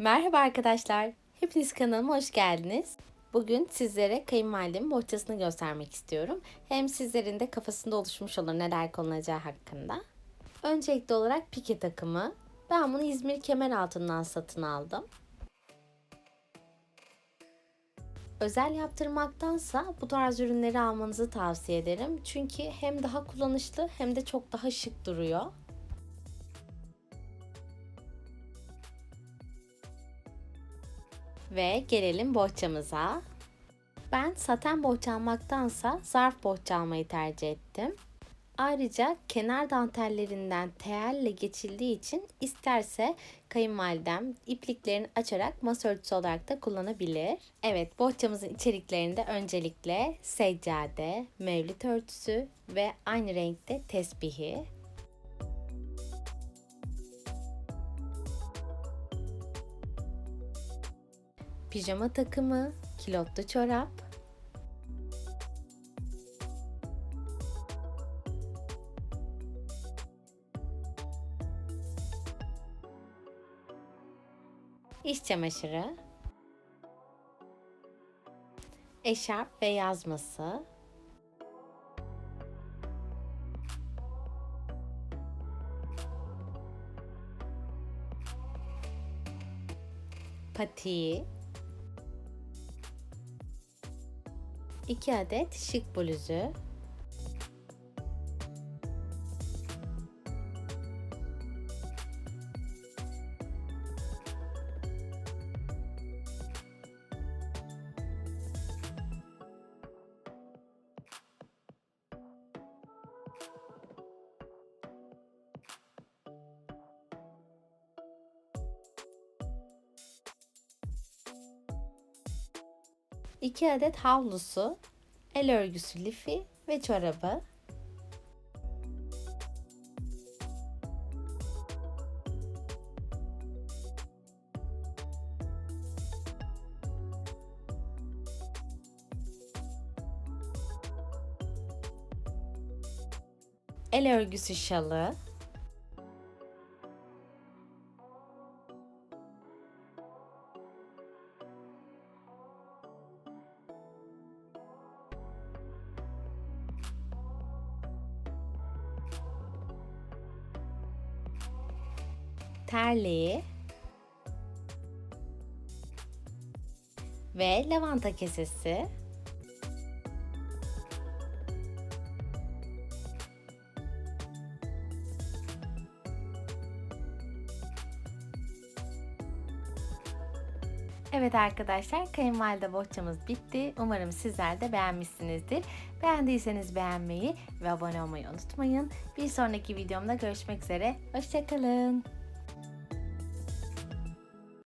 Merhaba arkadaşlar. Hepiniz kanalıma hoş geldiniz. Bugün sizlere kayınvalidemin bohçasını göstermek istiyorum. Hem sizlerin de kafasında oluşmuş olur neler konulacağı hakkında. Öncelikli olarak pike takımı. Ben bunu İzmir Kemeraltı'ndan satın aldım. Özel yaptırmaktansa bu tarz ürünleri almanızı tavsiye ederim. Çünkü hem daha kullanışlı hem de çok daha şık duruyor. Ve gelelim bohçamıza. Ben saten bohça almaktansa zarf bohça almayı tercih ettim. Ayrıca kenar dantellerinden teelle geçildiği için isterse kayınvalidem ipliklerini açarak masa örtüsü olarak da kullanabilir. Evet bohçamızın içeriklerinde öncelikle seccade, mevlit örtüsü ve aynı renkte tesbihi, pijama takımı, kilotlu çorap, iş çamaşırı, eşarp ve yazması, patiği, 2 adet şık bluzu, iki adet havlusu, el örgüsü lifi ve çorabı. El örgüsü şalı, terliği ve lavanta kesesi. Evet arkadaşlar kayınvalide bohçamız bitti. Umarım sizler de beğenmişsinizdir. Beğendiyseniz beğenmeyi ve abone olmayı unutmayın. Bir sonraki videomda görüşmek üzere. Hoşçakalın.